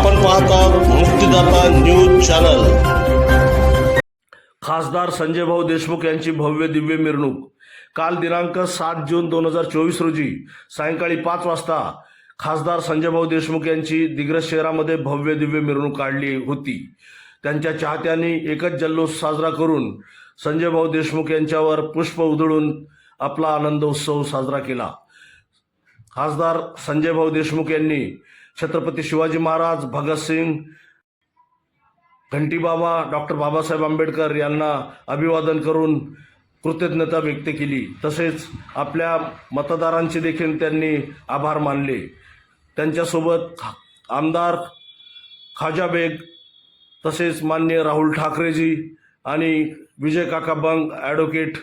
आपण पाहत आहोत मुक्तीदाता न्यूज चॅनल. खासदार संजय भाऊ देशमुख यांची भव्य दिव्य मिरवणूक. काल दिनांक सात जून दोन हजार चोवीस रोजी सायंकाळी पाच वाजता खासदार संजय भाऊ देशमुख यांची दिग्रस शहरामध्ये भव्य दिव्य मिरवणूक काढली होती. त्यांच्या चाहत्यांनी एकच जल्लोष साजरा करून संजय भाऊ देशमुख यांच्यावर पुष्प उधळून आपला आनंद उत्सव साजरा केला. खासदार संजय भाऊ देशमुख यांनी छत्रपती शिवाजी महाराज भगतसिंग घंटीबाबा डॉक्टर बाबासाहेब आंबेडकर यांना अभिवादन करून कृतज्ञता व्यक्त केली. तसेच आपल्या मतदारांचे देखील त्यांनी आभार मानले. त्यांच्यासोबत आमदार खाजा बेग तसेच मान्य राहुल ठाकरेजी आणि विजय काका बंग ॲडव्होकेट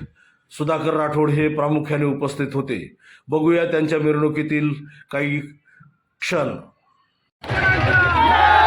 सुधाकर राठोड हे प्रामुख्याने उपस्थित होते. बघूया त्यांच्या मिरवणुकीतील काही क्षण. Brasil!